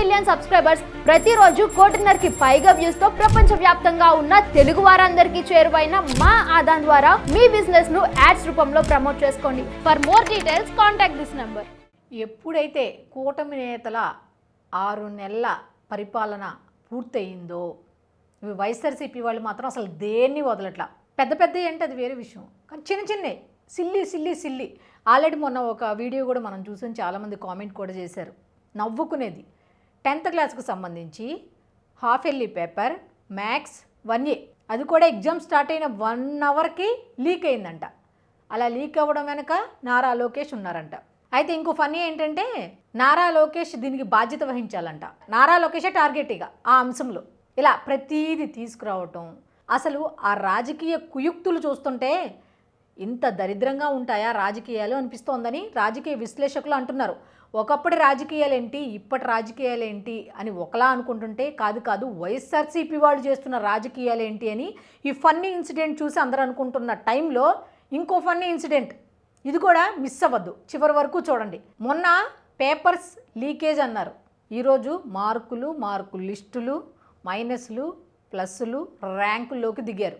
Million subscribers ప్రతిరోజు కోటిన్నరకి పైగా వ్యూస్తో ప్రపంచ వ్యాప్తంగా ఉన్న తెలుగు వారందరికీ చేరువైన మా ఆదాన్ ద్వారా మీ బిజినెస్ను యాడ్స్ రూపంలో ప్రమోట్ చేసుకోండి. For more details contact this number ఎప్పుడైతే కూటమి నేతల ఆరు నెలల పరిపాలన పూర్తయిందో ఇవి వైఎస్ఆర్సీపీ వాళ్ళు మాత్రం అసలు దేన్ని వదలట్లా. పెద్ద పెద్ద ఏంటి అది వేరే విషయం. కానీ చిన్న చిన్నే సిల్లి సిల్లి సిల్లి. ఆల్రెడీ మొన్న ఒక వీడియో కూడా మనం చూసాం చాలామంది కామెంట్ కూడా చేశారు. నవ్వుకునేది. టెన్త్ క్లాస్కు సంబంధించి half yearly paper maths one A. అది కూడా ఎగ్జామ్ స్టార్ట్ అయిన వన్ అవర్కి లీక్ అయిందంట. అలా లీక్ అవ్వడం వెనక నారా లోకేష్ ఉన్నారంట. అయితే ఇంకో ఫనీ ఏంటంటే నారా లోకేష్ దీనికి బాధ్యత వహించాలంట. నారా లోకేషే టార్గెట్ ఇక ఆ అంశంలో. ఇలా ప్రతీది తీసుకురావటం అసలు ఆ రాజకీయ కుయుక్తులు చూస్తుంటే ఇంత దరిద్రంగా ఉంటాయా రాజకీయాలు అనిపిస్తోందని రాజకీయ విశ్లేషకులు అంటున్నారు. ఒకప్పటి రాజకీయాలు ఏంటి ఇప్పటి రాజకీయాలు ఏంటి అని ఒకలా అనుకుంటుంటే కాదు కాదు వైఎస్ఆర్సీపీ వాళ్ళు చేస్తున్న రాజకీయాలు ఏంటి అని ఈ ఫన్నీ ఇన్సిడెంట్ చూసి అందరూ అనుకుంటున్న టైంలో ఇంకో ఫన్నీ ఇన్సిడెంట్. ఇది కూడా మిస్ అవ్వద్దు. చివరి వరకు చూడండి. మొన్న పేపర్స్ లీకేజ్ అన్నారు. ఈరోజు మార్కులు మార్కు లిస్టులు మైనస్లు ప్లస్లు ర్యాంకుల్లోకి దిగారు.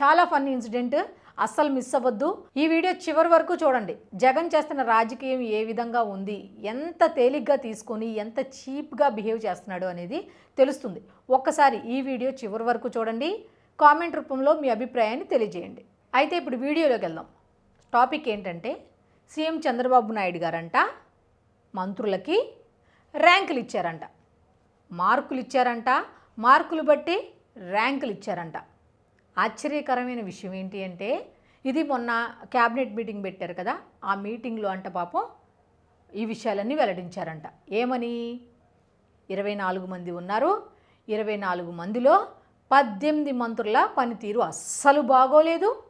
చాలా ఫన్నీ ఇన్సిడెంట్ అస్సలు మిస్ అవ్వద్దు. ఈ వీడియో చివరి వరకు చూడండి. జగన్ చేస్తున్న రాజకీయం ఏ విధంగా ఉంది ఎంత తేలిగ్గా తీసుకొని ఎంత చీప్గా బిహేవ్ చేస్తున్నాడు అనేది తెలుస్తుంది. ఒక్కసారి ఈ వీడియో చివరి వరకు చూడండి. కామెంట్ రూపంలో మీ అభిప్రాయాన్ని తెలియజేయండి. అయితే ఇప్పుడు వీడియోలోకి వెళ్దాం. టాపిక్ ఏంటంటే సీఎం చంద్రబాబు నాయుడు గారంట మంత్రులకి ర్యాంకులు ఇచ్చారంట. మార్కులు ఇచ్చారంట. మార్కులు బట్టి ర్యాంకులు ఇచ్చారంట. ఆశ్చర్యకరమైన విషయం ఏంటి అంటే ఇది మొన్న క్యాబినెట్ మీటింగ్ పెట్టారు కదా ఆ మీటింగ్లో అంట పాపం ఈ విషయాలన్నీ వెల్లడించారంట. ఏమని? ఇరవై నాలుగు మంది ఉన్నారు ఇరవై నాలుగు మందిలో పద్దెనిమిది మంత్రుల పనితీరు అస్సలు బాగోలేదు.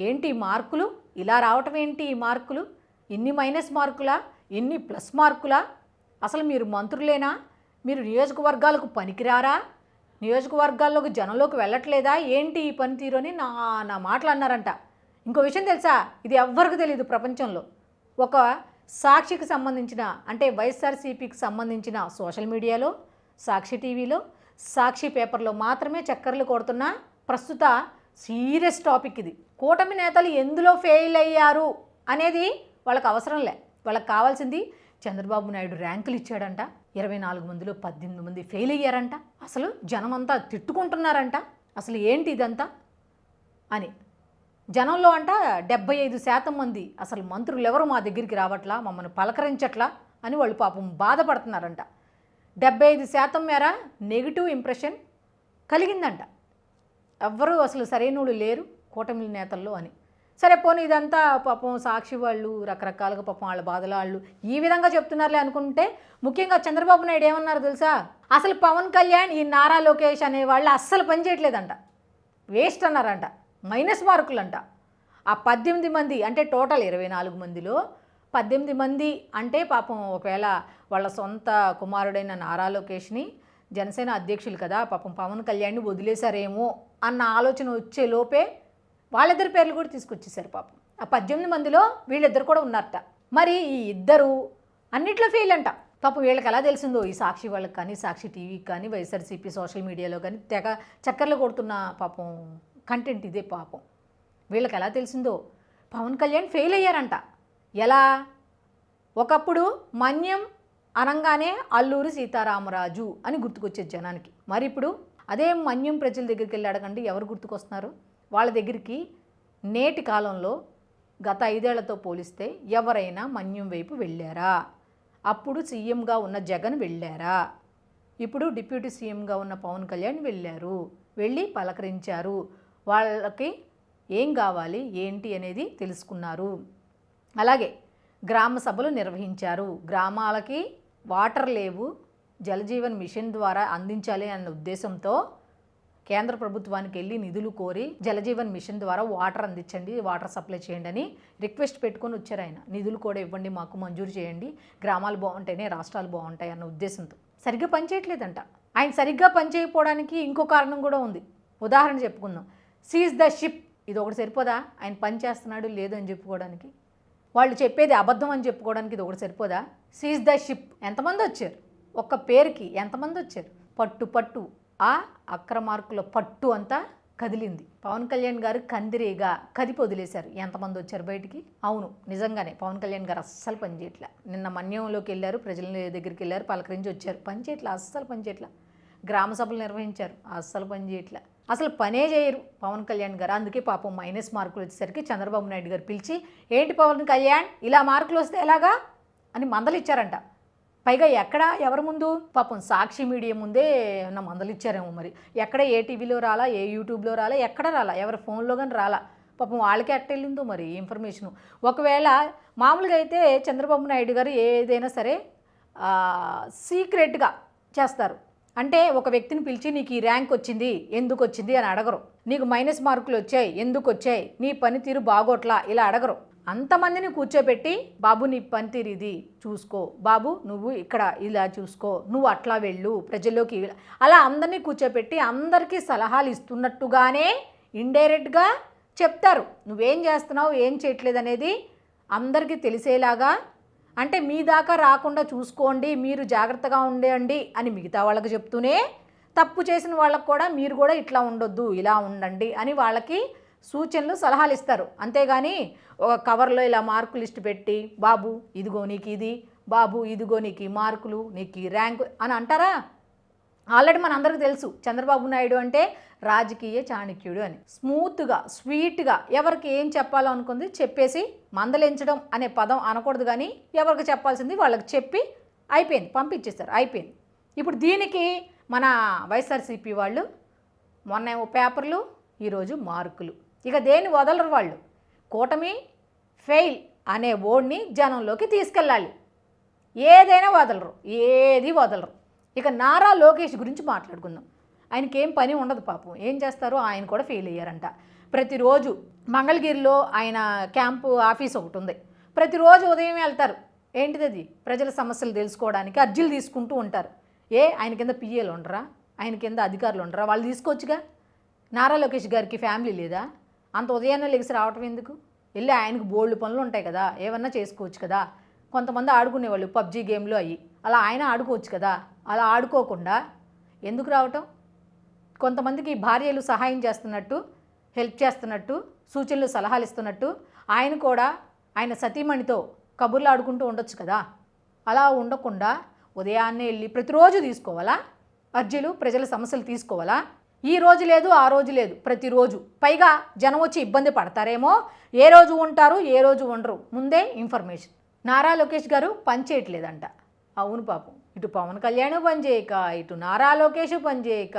ఏంటి ఈ మార్కులు? ఇలా రావటం ఏంటి ఈ మార్కులు? ఇన్ని మైనస్ మార్కులా? ఇన్ని ప్లస్ మార్కులా? అసలు మీరు మంత్రులేనా? మీరు నియోజకవర్గాలకు పనికిరారా? నియోజకవర్గాల్లోకి జనంలోకి వెళ్ళట్లేదా? ఏంటి ఈ పనితీరు అని నా నా మాటలు అన్నారంట ఇంకో విషయం తెలుసా? ఇది ఎవ్వరికి తెలియదు ప్రపంచంలో. ఒక సాక్షికి సంబంధించిన అంటే వైఎస్ఆర్సీపీకి సంబంధించిన సోషల్ మీడియాలో సాక్షి టీవీలో సాక్షి పేపర్లో మాత్రమే చక్కర్లు కొడుతున్న ప్రస్తుత సీరియస్ టాపిక్ ఇది. కూటమి నేతలు ఎందులో ఫెయిల్ అయ్యారు అనేది వాళ్ళకి అవసరం లే. వాళ్ళకి కావాల్సింది చంద్రబాబు నాయుడు ర్యాంకులు ఇచ్చాడంట. ఇరవై నాలుగు మందిలో పద్దెనిమిది మంది ఫెయిల్ అయ్యారంట. అసలు జనమంతా తిట్టుకుంటున్నారంట. అసలు ఏంటి ఇదంతా? అని. జనంలో అంట డెబ్బై ఐదు శాతం మంది అసలు మంత్రులు ఎవరు మా దగ్గరికి రావట్లా మమ్మల్ని పలకరించట్లా అని వాళ్ళు పాపం బాధపడుతున్నారంట. డెబ్బై ఐదు శాతం మేర నెగిటివ్ ఇంప్రెషన్ కలిగిందంట. ఎవ్వరూ అసలు సరైనోళ్ళు లేరు కూటమి నేతల్లో అని. సరే పోనీ ఇదంతా పాపం సాక్షి వాళ్ళు రకరకాలుగా పాపం వాళ్ళ బాధలు వాళ్ళు ఈ విధంగా చెప్తున్నారులే అనుకుంటే ముఖ్యంగా చంద్రబాబు నాయుడు ఏమన్నారు తెలుసా? అసలు పవన్ కళ్యాణ్ ఈ నారా లోకేష్ అనే వాళ్ళు అస్సలు పనిచేయట్లేదంట వేస్ట్ అన్నారంట. మైనస్ మార్కులు అంట ఆ పద్దెనిమిది మంది అంటే టోటల్ ఇరవై నాలుగు మందిలో పద్దెనిమిది మంది అంటే పాపం ఒకవేళ వాళ్ళ సొంత కుమారుడైన నారా లోకేష్ని జనసేన అధ్యక్షులు కదా పాపం పవన్ కళ్యాణ్ని వదిలేశారేమో అన్న ఆలోచన వచ్చే లోపే వాళ్ళిద్దరి పేర్లు కూడా తీసుకొచ్చేసారు పాపం. ఆ పద్దెనిమిది మందిలో వీళ్ళిద్దరు కూడా ఉన్నారట. మరి ఈ ఇద్దరు అన్నిట్లో ఫెయిల్ అంట. పాపం వీళ్ళకి ఎలా తెలిసిందో? ఈ సాక్షి వాళ్ళకి కానీ సాక్షి టీవీకి కానీ వైఎస్ఆర్సీపీ సోషల్ మీడియాలో కానీ తెగ చక్కర్లు కొడుతున్న పాపం కంటెంట్ ఇదే పాపం. వీళ్ళకి ఎలా తెలిసిందో? పవన్ కళ్యాణ్ ఫెయిల్ అయ్యారంట. ఎలా? ఒకప్పుడు మన్యం అనగానే అల్లూరి సీతారామరాజు అని గుర్తుకొచ్చేది జనానికి. మరి ఇప్పుడు అదే మన్యం ప్రజల దగ్గరికి వెళ్ళి అడగండి ఎవరు గుర్తుకొస్తున్నారు? వాళ్ళ దగ్గరికి నేటి కాలంలో గత ఐదేళ్ళతో పోలిస్తే ఎవరైనా మన్యం వైపు వెళ్ళారా? అప్పుడు సీఎంగా ఉన్న జగన్ వెళ్ళారా? ఇప్పుడు డిప్యూటీ సీఎంగా ఉన్న పవన్ కళ్యాణ్ వెళ్ళారు. వెళ్ళి పలకరించారు. వాళ్ళకి ఏం కావాలి ఏంటి అనేది తెలుసుకున్నారు. అలాగే గ్రామ సభలు నిర్వహించారు. గ్రామాలకి వాటర్ లేవు. జలజీవన్ మిషన్ ద్వారా అందించాలి అన్న ఉద్దేశంతో కేంద్ర ప్రభుత్వానికి వెళ్ళి నిధులు కోరి జలజీవన్ మిషన్ ద్వారా వాటర్ అందించండి వాటర్ సప్లై చేయండి అని రిక్వెస్ట్ పెట్టుకొని వచ్చారు ఆయన. నిధులు కూడా ఇవ్వండి మాకు మంజూరు చేయండి. గ్రామాలు బాగుంటేనే రాష్ట్రాలు బాగుంటాయి అన్న ఉద్దేశంతో. సరిగ్గా పనిచేయట్లేదంట ఆయన సరిగ్గా పనిచేయకపోవడానికి ఇంకో కారణం కూడా ఉంది. ఉదాహరణ చెప్పుకుందాం. సీజ్ ద షిప్ ఇది ఒకటి సరిపోదా? ఆయన పని చేస్తున్నాడు లేదు అని చెప్పుకోవడానికి. వాళ్ళు చెప్పేది అబద్ధం అని చెప్పుకోవడానికి ఇది ఒకటి సరిపోదా? సీజ్ ద షిప్ ఎంతమంది వచ్చారు? ఒక్క పేరుకి ఎంతమంది వచ్చారు? పట్టు పట్టు. ఆ అక్రమార్కుల పట్టు అంతా కదిలింది. పవన్ కళ్యాణ్ గారు కందిరీగా కదిపి వదిలేశారు. ఎంతమంది వచ్చారు బయటికి? అవును నిజంగానే పవన్ కళ్యాణ్ గారు అస్సలు పనిచేయట్లే నిన్న మన్యంలోకి వెళ్ళారు ప్రజల దగ్గరికి వెళ్ళారు పలకరించి వచ్చారు. పనిచేయట్లే అస్సలు పనిచేయట్లే గ్రామ సభలు నిర్వహించారు అస్సలు పనిచేయట్ల అసలు పనే చేయరు పవన్ కళ్యాణ్ గారు. అందుకే పాపం మైనస్ మార్కులు వచ్చేసరికి చంద్రబాబు నాయుడు గారు పిలిచి ఏంటి పవన్ కళ్యాణ్ ఇలా మార్కులు వస్తే ఎలాగా? అని మందలిచ్చారంట. పైగా ఎక్కడ ఎవరి ముందు? పాపం సాక్షి మీడియా ముందే నా మందలు ఇచ్చారేమో మరి. ఎక్కడ ఏ టీవీలో రాలా ఏ యూట్యూబ్లో రాలా ఎక్కడ రాలా ఎవరి ఫోన్లో కానీ రాలా. పాపం వాళ్ళకి ఎట్టెళ్ళిందో మరి ఇన్ఫర్మేషన్ ఒకవేళ మామూలుగా అయితే చంద్రబాబు నాయుడు గారు ఏదైనా సరే సీక్రెట్గా చేస్తారు. అంటే ఒక వ్యక్తిని పిలిచి నీకు ఈ ర్యాంక్ వచ్చింది ఎందుకు వచ్చింది అని అడగరు. నీకు మైనస్ మార్కులు వచ్చాయి ఎందుకు వచ్చాయి? నీ పనితీరు బాగోట్లా ఇలా అడగరు. అంతమందిని కూర్చోబెట్టి బాబు నీ పనితీరు చూసుకో. బాబు నువ్వు ఇక్కడ ఇలా చూసుకో. నువ్వు అట్లా వెళ్ళు. ప్రజల్లోకి అలా అందరినీ కూర్చోబెట్టి అందరికీ సలహాలు ఇస్తున్నట్టుగానే ఇండైరెక్ట్గా చెప్తారు. నువ్వేం చేస్తున్నావు? ఏం చేయట్లేదు అనేది అందరికీ తెలిసేలాగా అంటే మీ దాకా రాకుండా చూసుకోండి మీరు జాగ్రత్తగా ఉండండి అని మిగతా వాళ్ళకి చెప్తూనే తప్పు చేసిన వాళ్ళకు కూడా మీరు కూడా ఇట్లా ఉండొద్దు ఇలా ఉండండి అని వాళ్ళకి సూచనలు సలహాలు ఇస్తారు. అంతేగాని ఒక కవర్లో ఇలా మార్కు లిస్ట్ పెట్టి బాబు ఇదిగో నీకు ఇది బాబు ఇదిగో నీకు మార్కులు నీకు ఈ ర్యాంకు అని అంటారా? ఆల్రెడీ మన అందరికీ తెలుసు చంద్రబాబు నాయుడు అంటే రాజకీయ చాణక్యుడు అని. స్మూత్గా స్వీట్గా ఎవరికి ఏం చెప్పాలో అనుకుంది చెప్పేసి మందలించడం అనే పదం అనకూడదు కానీ ఎవరికి చెప్పాల్సింది వాళ్ళకి చెప్పి అయిపోయింది పంపించేస్తారు అయిపోయింది. ఇప్పుడు దీనికి మన వైఎస్ఆర్సీపీ వాళ్ళు మొన్న పేపర్లు ఈరోజు మార్కులు. ఇక దేన్ని వదలరు వాళ్ళు? కూటమి ఫెయిల్ అనే ఓడిని జనంలోకి తీసుకెళ్ళాలి. ఏదైనా వదలరు ఏది వదలరు. ఇక నారా లోకేష్ గురించి మాట్లాడుకుందాం. ఆయనకి ఏం పని ఉండదు పాపం. ఏం చేస్తారో ఆయన కూడా ఫెయిల్ అయ్యారంట. ప్రతిరోజు మంగళగిరిలో ఆయన క్యాంపు ఆఫీస్ ఒకటి ఉంది. ప్రతిరోజు ఉదయం వెళ్తారు. ఏంటిది అది? ప్రజల సమస్యలు తెలుసుకోవడానికి అర్జీలు తీసుకుంటూ ఉంటారు. ఏ ఆయన కింద పిఏలు ఉండరా? ఆయన కింద అధికారులు ఉండరా? వాళ్ళు తీసుకోవచ్చుగా? నారా లోకేష్ గారికి ఫ్యామిలీ లేదా? అంత ఉదయాన్నే లెగిసి రావటం ఎందుకు? వెళ్ళి ఆయనకు బోల్డ్ పనులు ఉంటాయి కదా ఏమన్నా చేసుకోవచ్చు కదా. కొంతమంది ఆడుకునేవాళ్ళు పబ్జీ గేమ్లు అయ్యి అలా ఆయన ఆడుకోవచ్చు కదా. అలా ఆడుకోకుండా ఎందుకు రావటం? కొంతమందికి భార్యలు సహాయం చేస్తున్నట్టు హెల్ప్ చేస్తున్నట్టు సూచనలు సలహాలు ఇస్తున్నట్టు ఆయన కూడా ఆయన సతీమణితో కబుర్లు ఆడుకుంటూ ఉండొచ్చు కదా. అలా ఉండకుండా ఉదయాన్నే వెళ్ళి ప్రతిరోజు తీసుకోవాలా? అర్జీలు ప్రజల సమస్యలు తీసుకోవాలా? ఈ రోజు లేదు ఆ రోజు లేదు ప్రతిరోజు. పైగా జనం వచ్చి ఇబ్బంది పడతారేమో. ఏ రోజు ఉంటారు ఏ రోజు ఉండరు. ముందే ఇన్ఫర్మేషన్. నారా లోకేష్ గారు పనిచేయట్లేదంట అవును పాపం. ఇటు పవన్ కళ్యాణ్ పని చేయక ఇటు నారా లోకేష్ పని చేయక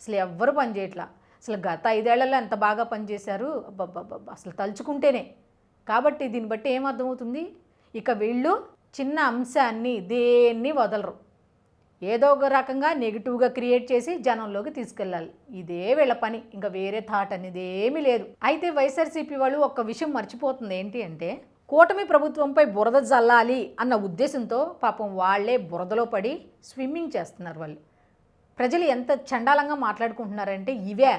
అసలు ఎవ్వరు పనిచేయట్లా అసలు గత ఐదేళ్ళలో ఎంత బాగా పనిచేశారు అబ్బబ్బబ్బబ్బ అసలు తలుచుకుంటేనే. కాబట్టి దీన్ని బట్టి ఏమర్థమవుతుంది? ఇక వీళ్ళు చిన్న అంశాన్ని దేన్ని వదలరు. ఏదో ఒక రకంగా నెగిటివ్గా క్రియేట్ చేసి జనంలోకి తీసుకెళ్ళాలి. ఇదే వీళ్ళ పని. ఇంకా వేరే థాట్ అనేది ఏమీ లేదు. అయితే వైఎస్ఆర్సీపీ వాళ్ళు ఒక్క విషయం మర్చిపోతుంది ఏంటి అంటే కూటమి ప్రభుత్వంపై బురద జల్లాలి అన్న ఉద్దేశంతో పాపం వాళ్ళే బురదలో పడి స్విమ్మింగ్ చేస్తున్నారు వాళ్ళు. ప్రజలు ఎంత చండాలంగా మాట్లాడుకుంటున్నారంటే ఇవే.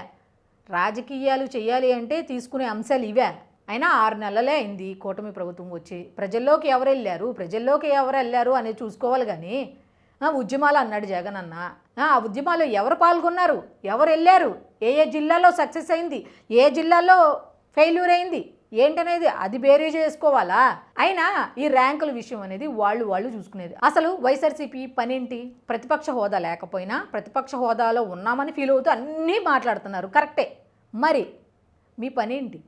రాజకీయాలు చేయాలి అంటే తీసుకునే అంశాలు ఇవే. అయినా ఆరు నెలలే అయింది కూటమి ప్రభుత్వం వచ్చి. ప్రజల్లోకి ఎవరు వెళ్ళారు ప్రజల్లోకి ఎవరు వెళ్ళారు అనేది చూసుకోవాలి కానీ ఉద్యమాలు అన్నాడు జగన్ అన్న. ఆ ఉద్యమాలు ఎవరు పాల్గొన్నారు? ఎవరు వెళ్ళారు? ఏ ఏ జిల్లాలో సక్సెస్ అయింది? ఏ జిల్లాలో ఫెయిల్యూర్ అయింది? ఏంటనేది అది బేరీ చేసుకోవాలా? అయినా ఈ ర్యాంకుల విషయం అనేది వాళ్ళు వాళ్ళు చూసుకునేది. అసలు వైఎస్ఆర్సీపీ పనేంటి? ప్రతిపక్ష హోదా లేకపోయినా ప్రతిపక్ష హోదాలో ఉన్నామని ఫీల్ అవుతూ అన్నీ మాట్లాడుతున్నారు. కరెక్టే. మరి మీ పనేంటి?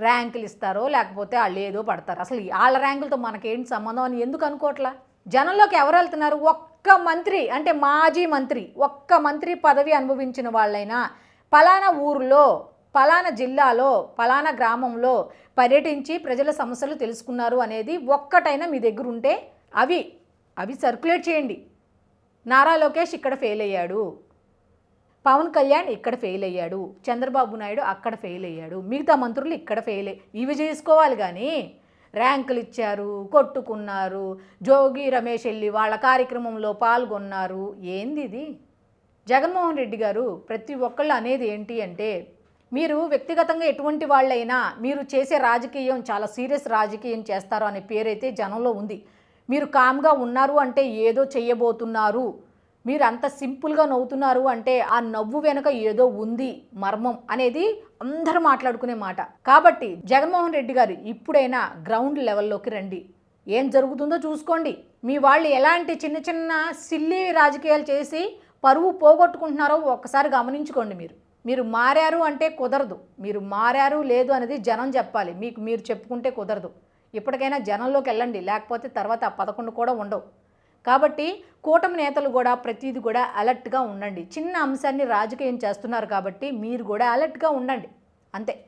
ర్యాంకులు ఇస్తారో లేకపోతే వాళ్ళు ఏదో పడతారు. అసలు వాళ్ళ ర్యాంకులతో మనకేంటి సంబంధం అని ఎందుకు అనుకోవట్లా? జనంలోకి ఎవరు వెళ్తున్నారు? ఒక్క ఒక్క మంత్రి అంటే మాజీ మంత్రి ఒక్క మంత్రి పదవి అనుభవించిన వాళ్ళైనా పలానా ఊరిలో పలానా జిల్లాలో పలానా గ్రామంలో పర్యటించి ప్రజల సమస్యలు తెలుసుకున్నారు అనేది ఒక్కటైనా మీ దగ్గర ఉంటే అవి అవి సర్క్యులేట్ చేయండి. నారా లోకేష్ ఇక్కడ ఫెయిల్ అయ్యాడు. పవన్ కళ్యాణ్ ఇక్కడ ఫెయిల్ అయ్యాడు. చంద్రబాబు నాయుడు అక్కడ ఫెయిల్ అయ్యాడు. మిగతా మంత్రులు ఇక్కడ ఫెయిల్ అయ్యి ఇవి చేసుకోవాలి కానీ ర్యాంకులు ఇచ్చారు కొట్టుకున్నారు జోగి రమేష్ వెళ్ళి వాళ్ళ కార్యక్రమంలో పాల్గొన్నారు. ఏంది ఇది? జగన్మోహన్ రెడ్డి గారు ప్రతి ఒక్కళ్ళు అనేది ఏంటి అంటే మీరు వ్యక్తిగతంగా ఎటువంటి వాళ్ళైనా మీరు చేసే రాజకీయం చాలా సీరియస్ రాజకీయం చేస్తారు అనే పేరైతే జనంలో ఉంది. మీరు కామ్గా ఉన్నారు అంటే ఏదో చేయబోతున్నారు. మీరు అంత సింపుల్గా నవ్వుతున్నారు అంటే ఆ నవ్వు వెనుక ఏదో ఉంది మర్మం అనేది అందరూ మాట్లాడుకునే మాట. కాబట్టి జగన్మోహన్ రెడ్డి గారు ఇప్పుడైనా గ్రౌండ్ లెవెల్లోకి రండి. ఏం జరుగుతుందో చూసుకోండి. మీ వాళ్ళు ఎలాంటి చిన్న చిన్న సిల్లి రాజకీయాలు చేసి పరువు పోగొట్టుకుంటున్నారో ఒక్కసారి గమనించుకోండి మీరు. మీరు మారారు అంటే కుదరదు. మీరు మారారు లేదు అనేది జనం చెప్పాలి. మీకు మీరు చెప్పుకుంటే కుదరదు. ఇప్పటికైనా జనంలోకి వెళ్ళండి. లేకపోతే తర్వాత ఆ పదకొండు కూడా ఉండవు. కాబట్టి కూటమి నేతలు కూడా ప్రతిదీ కూడా అలర్ట్గా ఉండండి. చిన్న అంశాన్ని రాజకీయం చేస్తున్నారు కాబట్టి మీరు కూడా అలర్ట్గా ఉండండి. అంతే.